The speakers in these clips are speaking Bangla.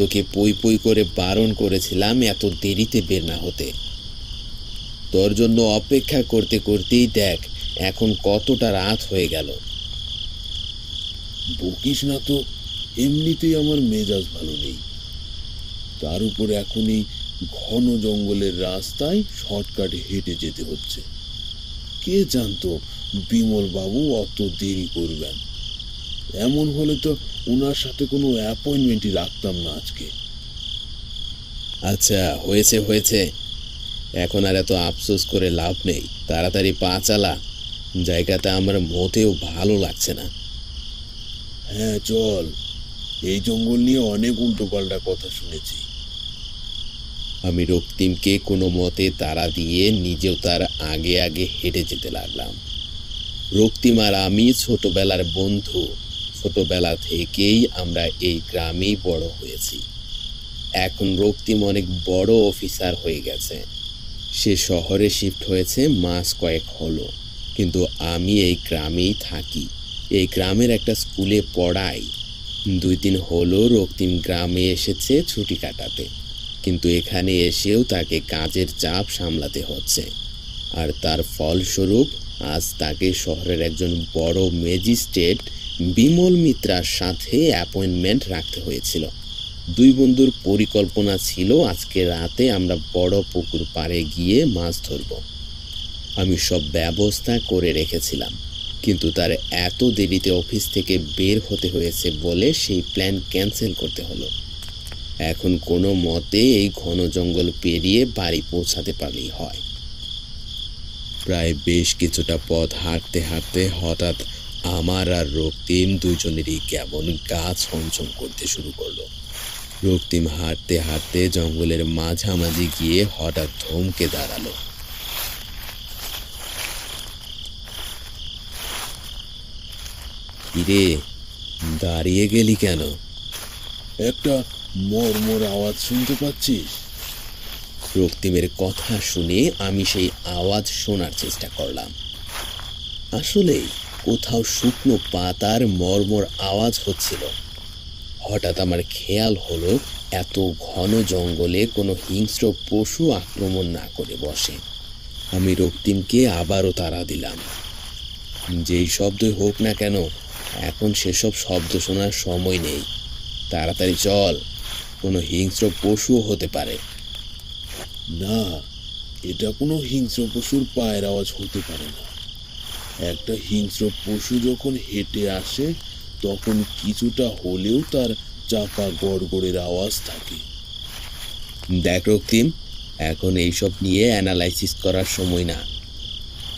তোকে পই পই করে বারণ করেছিলাম এত দেরিতে বের না হতে। তোর জন্য অপেক্ষা করতে করতেই দেখ, এখন কতটা রাত হয়ে গেল। বকিস না তো, এমনিতেই আমার মেজাজ ভালো নেই। তার উপর এখন এই ঘন জঙ্গলের রাস্তায় শর্টকাটে হেঁটে যেতে হচ্ছে। কে জানতো বিমল বাবু অত দেরি করবেন? এমন হলে তো ওনার সাথে কোনো অ্যাপয়েন্টমেন্টই রাখতাম না আজকে। আচ্ছা হয়েছে হয়েছে। এখন আর এত আফসোস করে লাভ নেই। তাড়াতাড়ি পা চালা। জায়গাটা আমার মোটেও ভালো লাগছে না। হ্যাঁ চল। এই জঙ্গল নিয়ে অনেক উল্টোপাল্টা কথা শুনেছি। আমি রক্তিমকে কোনো মতে তাড়া দিয়ে নিজেও তার আগে আগে হেঁটে যেতে লাগলাম। রক্তিম আর আমি ছোটবেলার বন্ধু। ছোটবেলা থেকেই আমরা এই গ্রামেই বড় হয়েছি। এখন রক্তিম অনেক বড় অফিসার হয়ে গেছে। সে শহরে শিফট হয়েছে, মাস কয়েক হলো। কিন্তু আমি এই গ্রামেই থাকি। এই গ্রামের একটা স্কুলে পড়াই। দুই দিন হলো রক্তিম গ্রামে এসেছে ছুটি কাটাতে। কিন্তু এখানে এসেও তাকে কাজের চাপ সামলাতে হচ্ছে। আর তার ফলস্বরূপ আজ তাকে শহরের একজন বড় ম্যাজিস্ট্রেট বিমল মিত্রার সাথে অ্যাপয়েন্টমেন্ট রাখতে হয়েছিল। দুই বন্ধুর পরিকল্পনা ছিল, আজকে রাতে আমরা বড় পুকুর পাড়ে গিয়ে মাছ ধরব। আমি সব ব্যবস্থা করে রেখেছিলাম, কিন্তু তার এত দেরিতে অফিস থেকে বের হতে হয়েছে বলে সেই প্ল্যান ক্যান্সেল করতে হলো। এখন কোনো মতে এই ঘন জঙ্গল পেরিয়ে বাড়ি পৌঁছাতে পারলেই হয়। প্রায় বেশ কিছুটা পথ হাঁটতে হাঁটতে হঠাৎ আমার আর রক্তিম দুজনেরই কেমন গা ছমছম করতে শুরু করল। রক্তিম হাঁটতে হাঁটতে জঙ্গলের মাঝামাঝি গিয়ে হঠাৎ থমকে দাঁড়াল। কিরে দাঁড়িয়ে গেলি কেন? একটা মরমর আওয়াজ শুনতে পাচ্ছিস? রক্তিমের কথা শুনে আমি সেই আওয়াজ শোনার চেষ্টা করলাম। আসলে কোথাও শুকনো পাতার মর্মর আওয়াজ হচ্ছিল। হঠাৎ আমার খেয়াল হলো এত ঘন জঙ্গলে কোনো হিংস্র পশু আক্রমণ না করে বসে। আমি রক্তিমকে আবারও তাড়া দিলাম। যেই শব্দই হোক না কেন, এখন সেসব শব্দ শোনার সময় নেই। তাড়াতাড়ি চল, কোনো হিংস্র পশুও হতে পারে। না, এটা কোনো হিংস্র পশুর পায়ের আওয়াজ হতে পারে না। একটা হিংস্র পশু যখন হেঁটে আসে, তখন কিছুটা হলেও তার চাকা গড়গড়ের আওয়াজ থাকে। দেখ রক্তিম, এখন এইসব নিয়ে অ্যানালাইসিস করার সময় না।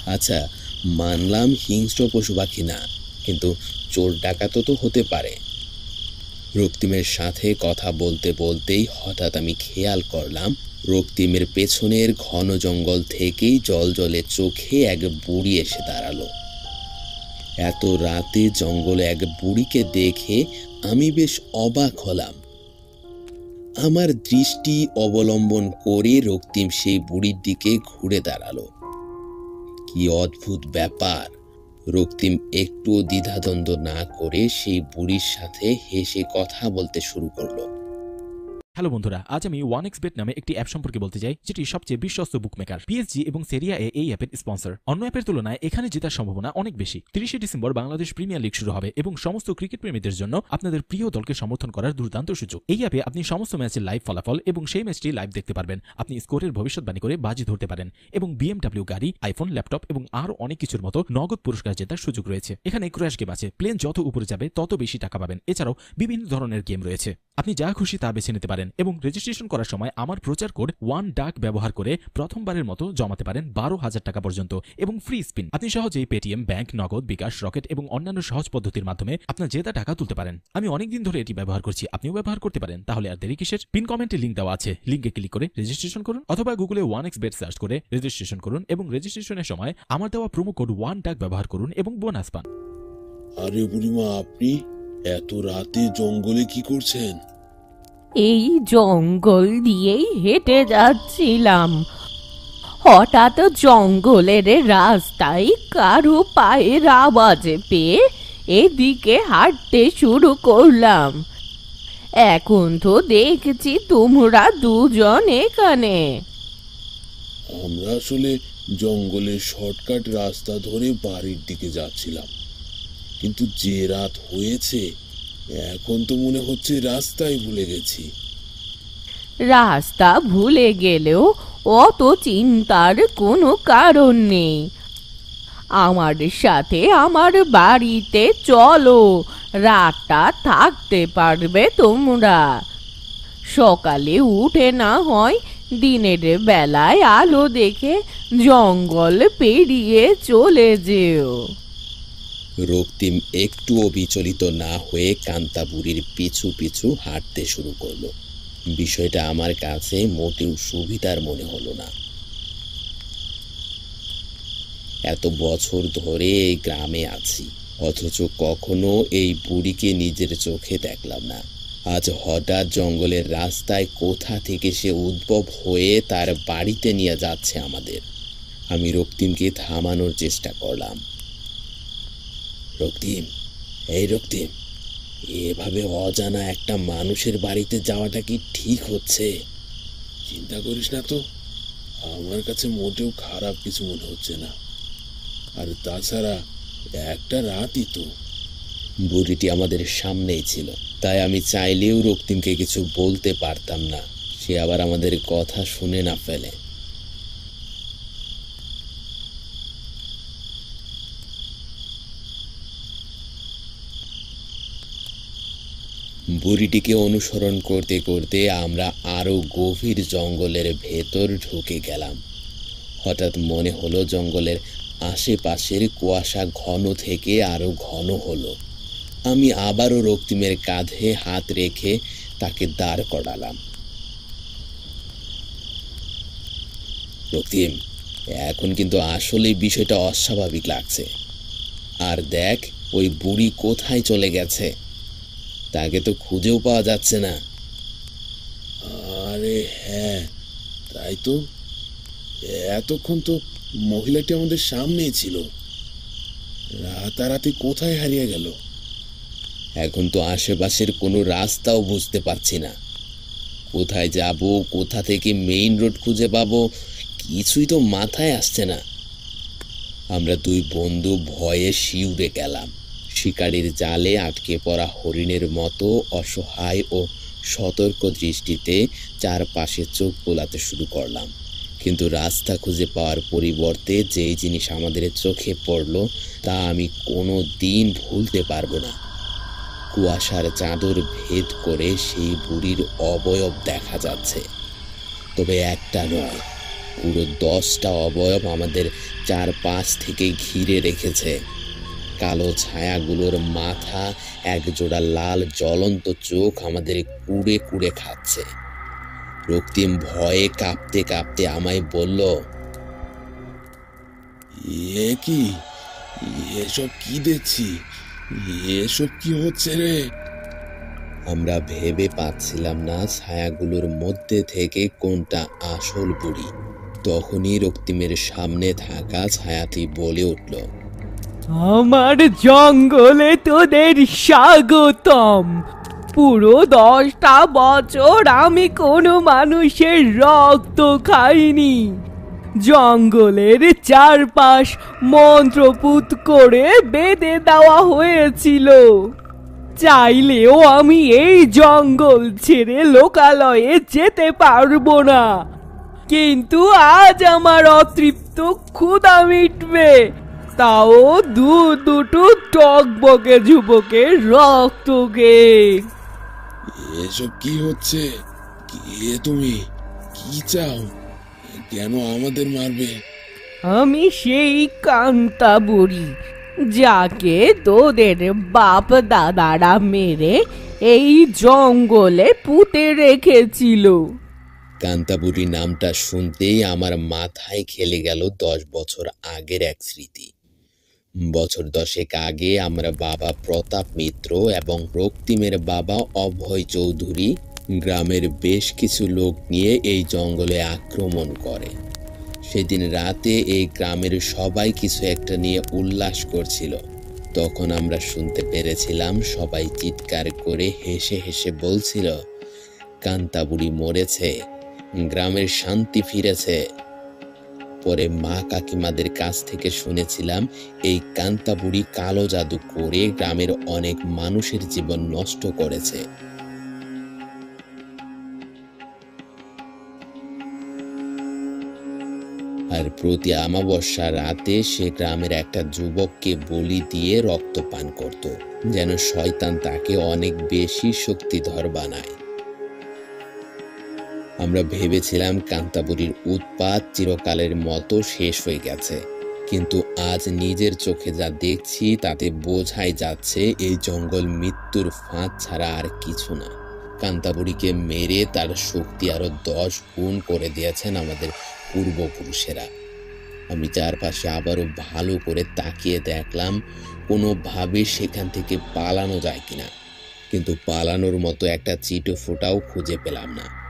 আচ্ছা মানলাম হিংস্র পশু পাখি না, কিন্তু চোর ডাকাতও তো হতে পারে। রক্তিমের সাথে কথা বলতে বলতেই হঠাৎ আমি খেয়াল করলাম রক্তিমের পেছনের ঘন জঙ্গল থেকেই জল জলে চোখে এক বুড়ি এসে দাঁড়াল। এত রাতে জঙ্গলে এক বুড়িকে দেখে আমি বেশ অবাক হলাম। আমার দৃষ্টি অবলম্বন করে রক্তিম সেই বুড়ির দিকে ঘুরে দাঁড়াল। কি অদ্ভুত ব্যাপার! রক্তিম একটু দ্বিধাদ্বন্দ্ব না করে সেই বুড়ির সাথে হেসে কথা বলতে শুরু করল। হ্যালো বন্ধুরা, আজ আমি ওয়ান এক্স বেট নামে একটি অ্যাপ সম্পর্কে বলতে চাই, যেটি সবচেয়ে বিশ্বস্ত বুকমেকার পিএসজি এবং সেরিয়া এ এই অ্যাপের স্পন্সর অন্য অ্যাপের তুলনায় এখানে জেতার সম্ভাবনা অনেক বেশি। তিরিশে ডিসেম্বর বাংলাদেশ প্রিমিয়ার লিগ শুরু হবে এবং সমস্ত ক্রিকেট প্রেমীদের জন্য আপনাদের প্রিয় দলকে সমর্থন করার দুর্দান্ত সুযোগ। এই অ্যাপে আপনি সমস্ত ম্যাচের লাইভ ফলাফল এবং সেই ম্যাচটি লাইভ দেখতে পারবেন। আপনি স্কোরের ভবিষ্যৎবাণী করে বাজি ধরতে পারেন এবং বিএমডাব্লিউ গাড়ি আইফোন ল্যাপটপ এবং আরও অনেক কিছুর মতো নগদ পুরস্কার জেতার সুযোগ রয়েছে। এখানে ক্র্যাশ গেম আছে প্লেন যত উপরে যাবে তত বেশি টাকা পাবেন। এছাড়াও বিভিন্ন ধরনের গেম রয়েছে। আপনি যা খুশি তা বেছে নিতে পারেন। এবং রেজিস্ট্রেশন করার সময় আমার প্রচার কোড ওয়ান ডাক ব্যবহার করে প্রথমবারের মতো জমাতে পারেন বারো হাজার টাকা পর্যন্ত এবং ফ্রি স্পিন আপনি সহজেই পেটিএম ব্যাংক নগদ, বিকাশ রকেট এবং অন্যান্য সহজ পদ্ধতির মাধ্যমে আপনার জেতা টাকা তুলতে পারেন। আমি অনেকদিন ধরে এটি ব্যবহার করছি, আপনিও ব্যবহার করতে পারেন। তাহলে আর দেরি কিসের? পিন কমেন্টে লিঙ্ক দেওয়া আছে। লিঙ্কে ক্লিক করে রেজিস্ট্রেশন করুন অথবা গুগলে ওয়ান এক্স বেট সার্চ করে রেজিস্ট্রেশন করুন এবং রেজিস্ট্রেশনের সময় আমার দেওয়া প্রোমো কোড ওয়ান ডাক ব্যবহার করুন এবং বোনাস পান। আরে বুড়িমা, আপনি এত রাতে জঙ্গলে কি করছেন? এই জঙ্গল দিয়েই হেঁটে যাচ্ছিলাম। হঠাৎ জঙ্গলের রাস্তায় কারও পায়ের আওয়াজ পেয়ে এদিকে হাঁটতে শুরু করলাম। এখন তো দেখছি তোমরা দুজন এখানে। আমরা আসলে জঙ্গলের শর্টকাট রাস্তা ধরে বাড়ির দিকে যাচ্ছিলাম। কিন্তু যে রাত হয়েছে এখন তো মনে হচ্ছে রাস্তায় ভুলে গেছি। রাস্তা ভুলে গেলেও অত চিন্তার কোনো কারণ নেই। আমার সাথে আমার বাড়িতে চলো, রাতটা থাকতে পারবে তোমরা। সকালে উঠে না হয় দিনের বেলায় আলো দেখে জঙ্গল পেরিয়ে চলে যেও। রক্তিম একটুও বিচলিত না হয়ে কান্তাবুড়ির পিছু পিছু হাঁটতে শুরু করল। বিষয়টা আমার কাছে মোটেও সুবিধার মনে হলো না। এত বছর ধরে এই গ্রামে আছি, অথচ কখনো এই বুড়িকে নিজের চোখে দেখলাম না। আজ হঠাৎ জঙ্গলের রাস্তায় কোথা থেকে সে উদ্ভব হয়ে তার বাড়িতে নিয়ে যাচ্ছে আমাদের। আমি রক্তিমকে থামানোর চেষ্টা করলাম। রক্তিম, এই রক্তিম, এভাবে অজানা একটা মানুষের বাড়িতে যাওয়াটা কি ঠিক হচ্ছে? চিন্তা করিস না তো, আমার কাছে মোটেও খারাপ কিছু মনে হচ্ছে না। আর তাছাড়া একটা রাতই তো। বুড়িটি আমাদের সামনেই ছিল, তাই আমি চাইলেও রক্তিমকে কিছু বলতে পারতাম না। সে আবার আমাদের কথা শুনে না ফেলে। বুড়িটিকে অনুসরণ করতে করতে আমরা আরও গভীর জঙ্গলের ভেতর ঢুকে গেলাম। হঠাৎ মনে হলো জঙ্গলের আশেপাশের কুয়াশা ঘন থেকে আরও ঘন হলো। আমি আবারও রক্তিমের কাঁধে হাত রেখে তাকে দাঁড় করালাম। রক্তিম, এখন কিন্তু আসলে বিষয়টা অস্বাভাবিক লাগছে। আর দেখ, ওই বুড়ি কোথায় চলে গেছে? তাকে তো খুঁজেও পাওয়া যাচ্ছে না। আরে হ্যাঁ তাই তো। এতক্ষণ তো মহিলাটি আমাদের সামনেই ছিল। রাতারাতি কোথায় হারিয়ে গেল? এখন তো আশেপাশের কোনো রাস্তাও বুঝতে পারছি না। কোথায় যাব, কোথা থেকে মেইন রোড খুঁজে পাবো, কিছুই তো মাথায় আসছে না। আমরা দুই বন্ধু ভয়ে শিউরে গেলাম। শিকারির জালে আটকে পড়া হরিণের মতো অসহায় ও সতর্ক দৃষ্টিতে চারপাশে চোখ বোলাতে শুরু করলাম। কিন্তু রাস্তা খুঁজে পাওয়ার পরিবর্তে যেই জিনিস আমাদের চোখে পড়ল, তা আমি কোনো দিন ভুলতে পারব না। কুয়াশার চাদর ভেদ করে সেই বুড়ির অবয়ব দেখা যাচ্ছে। তবে একটা নয়, পুরো দশটা অবয়ব আমাদের চারপাশ থেকে ঘিরে রেখেছে। কালো ছায়াগুলোর মাথা এক জোড়া লাল জ্বলন্ত চোখ আমাদের কুড়ে কুড়ে খাচ্ছে। রক্তিম ভয়ে কাঁপতে কাঁপতে আমায় বলল এ কি? এসব কি দেখছি? এসব কি হচ্ছে রে? আমরা ভেবে পাচ্ছিলাম না ছায়াগুলোর মধ্যে থেকে কোনটা আসল বুড়ি। তখনই রক্তিমের সামনে থাকা ছায়াটি বলে উঠল আমার জঙ্গলে তোদের স্বাগতম। পুরো দশটা বছর আমি কোনো মানুষের রক্ত খাইনি। জঙ্গলের চারপাশ মন্ত্রপুত করে বেঁধে দেওয়া হয়েছিল। চাইলেও আমি এই জঙ্গল ছেড়ে লোকালয়ে যেতে পারব না। কিন্তু আজ আমার অতৃপ্ত ক্ষুদা মিটবে। তাও দু দুটো টক বকে যুবকের রক্তকে এসব কি হচ্ছে? কে তুমি? কি চাও? কেন আমাদের মারবে? আমি সেই কান্তা বুড়ি যাকে তোদের বাপ দাদারা মেরে এই জঙ্গলে পুঁতে রেখেছিল। কান্তাবুড়ি নামটা শুনতেই আমার মাথায় খেলে গেল দশ বছর আগের এক স্মৃতি। বছর দশেক আগে আমরা বাবা প্রতাপ মিত্র এবং রক্তিমের বাবা অভয় চৌধুরী গ্রামের বেশ কিছু লোক নিয়ে এই জঙ্গলে আক্রমণ করে। সেদিন রাতে এই গ্রামের সবাই কিছু একটা নিয়ে উল্লাস করছিল। তখন আমরা শুনতে পেরেছিলাম সবাই চিৎকার করে হেসে হেসে বলছিল, কান্তাবুড়ি মরেছে, গ্রামের শান্তি ফিরেছে। পরে মা কাকিমাদের কাছ থেকে শুনেছিলাম, এই কান্তাবুড়ি কালো জাদু করে গ্রামের অনেক মানুষের জীবন নষ্ট করেছে। আর প্রতি আমাবস্যা রাতে সে গ্রামের একটা যুবককে বলি দিয়ে রক্ত পান করত, যেন শয়তান তাকে অনেক বেশি শক্তিধর বানায়। আমরা ভেবেছিলাম কান্তাবুড়ির উৎপাত চিরকালের মতো শেষ হয়ে গেছে। কিন্তু আজ নিজের চোখে যা দেখছি, তাতে বোঝাই যাচ্ছে এই জঙ্গল মৃত্যুর ফাঁদ ছাড়া আর কিছু না। কান্তাবুড়িকে মেরে তার শক্তি আরও দশ গুণ করে দিয়েছেন আমাদের পূর্বপুরুষেরা। আমি চারপাশে আবারও ভালো করে তাকিয়ে দেখলাম, কোনোভাবে সেখান থেকে পালানো যায় কিনা। কিন্তু পালানোর মতো একটা চিটো ফোটাও খুঁজে পেলাম না।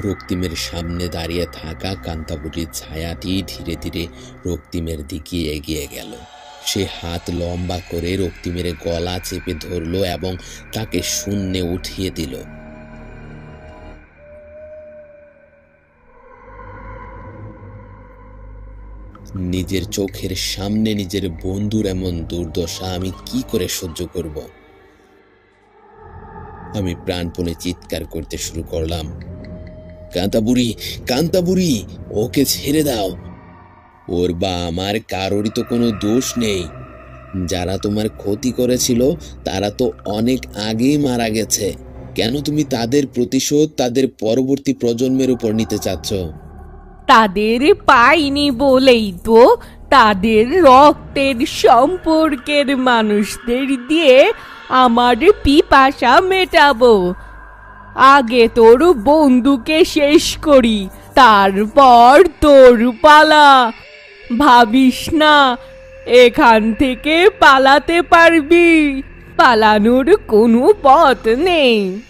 রক্তিমের সামনে দাঁড়িয়ে থাকা কান্তাবুটির ছায়াটি ধীরে ধীরে রক্তিমের দিকে এগিয়ে গেল। সে হাত লম্বা করে রক্তিমের গলা চেপে ধরলো এবং তাকে শূন্যে উঠিয়ে দিল। নিজের চোখের সামনে নিজের বন্ধুর এমন দুর্দশা আমি কি করে সহ্য করব? আমি প্রাণপণে চিৎকার করতে শুরু করলাম। কান্তাবুড়ি কান্তাবুড়ি, ওকে ছেড়ে দাও। ওর বা আমার কারোরই তো কোনো দোষ নেই। যারা তোমার ক্ষতি করেছিল, তারা তো অনেক আগেই মারা গেছে। কেন তুমি তাদের প্রতিশোধ তাদের পরবর্তী প্রজন্মের উপর নিতে চাচ্ছ? তাদের পাইনি বলেই তো তাদের রক্তের সম্পর্কের মানুষদের দিয়ে আমার পিপাসা মেটাবো। আগে তোর বন্ধুকে শেষ করি, তারপর তোর পালা। ভাবিস না, এখান থেকে পালাতে পারবি, পালানোর কোনো পথ নেই।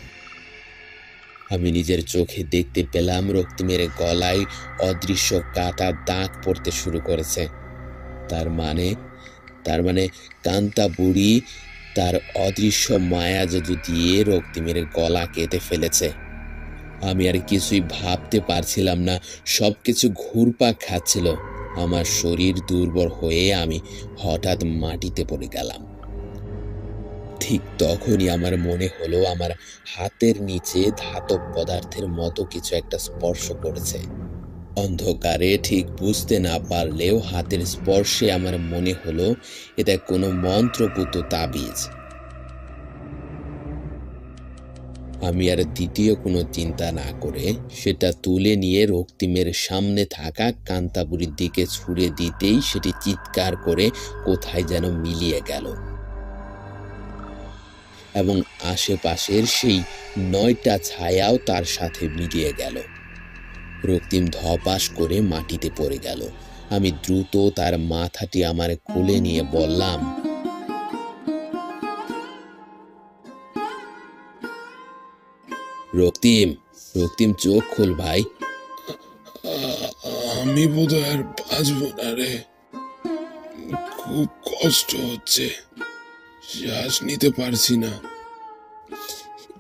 আমি নিজের চোখে দেখতে পেলাম রক্তিমের গলায় অদৃশ্য কাটা দাগ পড়তে শুরু করেছে। তার মানে তার মানে কান্তা বুড়ি তার অদৃশ্য মায়া জাদু দিয়ে রক্তিমের গলা কেটে ফেলেছে, আমি আর কিছুই ভাবতে পারছিলাম না সব কিছু ঘুরপাক খাচ্ছিল। আমার শরীর দুর্বল হয়ে আমি হঠাৎ মাটিতে পড়ে গেলাম। ঠিক তখনই আমার মনে হলো আমার হাতের নিচে ধাতব পদার্থের মতো কিছু একটা স্পর্শ করেছে। অন্ধকারে ঠিক বুঝতে না পারলেও হাতের স্পর্শে আমার মনে হলো এটা কোনো মন্ত্রপুত তাবিজ। আমি আর দ্বিতীয় কোনো চিন্তা না করে সেটা তুলে নিয়ে রক্তিমের সামনে থাকা কান্তাবুড়ির দিকে ছুঁড়ে দিতেই সেটি চিৎকার করে কোথায় যেন মিলিয়ে গেল। এবং আশেপাশের সেই নয়টা ছায়াও তার সাথে মিলিয়ে গেল। রক্তিম ধপাস করে মাটিতে পড়ে গেল। আমি দ্রুত তার মাথাটি আমার কোলে নিয়ে বললাম রক্তিম রক্তিম চোখ খোল ভাই। আমি বোধহয় আর বাঁচবো না রে। খুব কষ্ট হচ্ছে। শ্বাস নিতে পারছি না।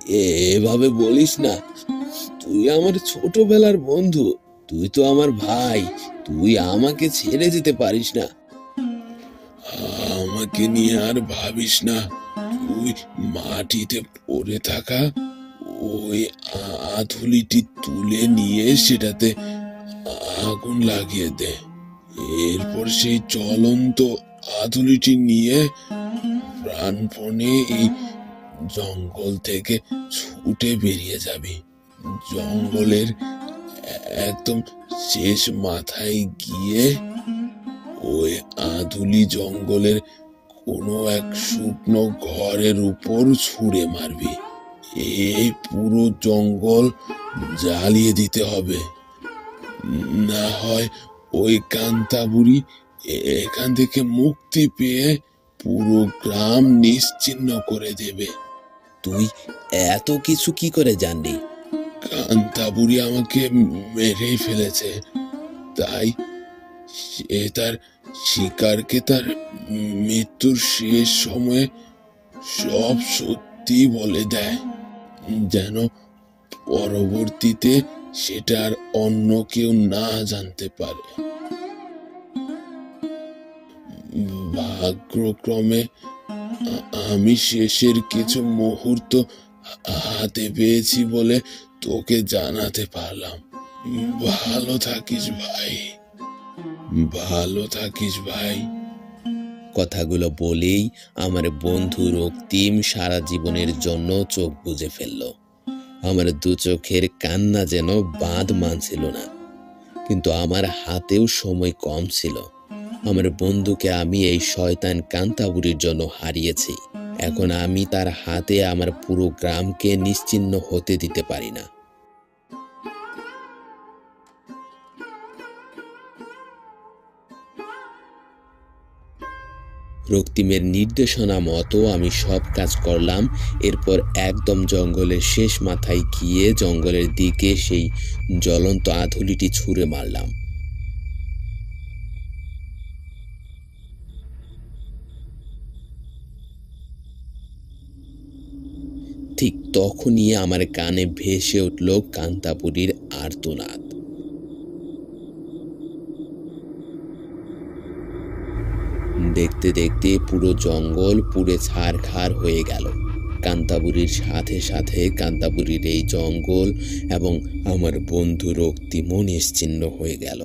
এভাবে বলিস না। তুই আমার ছোটবেলার বন্ধু। তুই তো আমার ভাই। তুই আমাকে ছেড়ে যেতে পারিস না। আমাকে নিয়ে আর ভাবিস না। তুই মাটিতে পড়ে থাকা ওই আধুলিটি তুলে নিয়ে সেটাতে আগুন লাগিয়ে দে। এরপর সেই জ্বলন্ত আধুলিটি নিয়ে প্রাণপণে এই জঙ্গল থেকে ছুটে বেরিয়ে যাবি। জঙ্গলের একদম শেষ মাথায় গিয়ে ওই আধুলি জঙ্গলের কোনো এক শুকনো ঘরের উপর ছুঁড়ে মারবি। এই পুরো জঙ্গল জ্বালিয়ে দিতে হবে। না হয় ওই কান্তাবুড়ি এখান থেকে মুক্তি পেয়ে পুরো গ্রাম নিশ্চিহ্ন করে দেবে। তুই এত কিছু কি করে জানলি? কান্তাবুড়ি আমাকে মেরেই ফেলেছে তাই সে তার শিকারকে তার মৃত্যুর শেষ সময়ে সব সত্যি বলে দেয় যেন পরবর্তীতে সেটা আর অন্য কেউ না জানতে পারে ভাগ্যক্রমে আমি শেষের কিছু মুহূর্ত হাতে পেয়েছি বলে তোকে জানাতে পারলাম। ভালো থাকিস ভাই। ভালো থাকিস ভাই। কথাগুলো বলেই আমার বন্ধু রক্তিম সারা জীবনের জন্য চোখ বুজে ফেলল। আমার দু চোখের কান্না যেন বাঁধ মানছিল না। কিন্তু আমার হাতেও সময় কম ছিল। আমার বন্ধুকে আমি এই শয়তান কান্তাবুরির জন্য হারিয়েছি। এখন আমি তার হাতে আমার পুরো গ্রামকে নিশ্চিহ্ন হতে দিতে পারি না। রক্তিমের নির্দেশনা মতো আমি সব কাজ করলাম, এরপর একদম জঙ্গলের শেষ মাথায় গিয়ে জঙ্গলের দিকে সেই জ্বলন্ত আধুলিটি ছুঁড়ে মারলাম। ঠিক তখনই আমার কানে ভেসে উঠল কান্তাপুরীর আর্তনাদ। দেখতে দেখতে পুরো জঙ্গল পুড়ে ছারখার হয়ে গেল। কান্তাবুরির সাথে সাথে কান্তাবুরির এই জঙ্গল এবং আমার বন্ধু রক্তিমও নিশ্চিন্ন হয়ে গেল।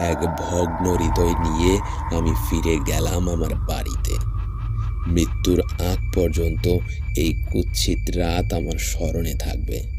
এক ভগ্ন হৃদয় নিয়ে আমি ফিরে গেলাম আমার বাড়িতে। মৃত্যুর আগ পর্যন্ত এই কুচ্ছিত রাত আমার স্মরণে থাকবে।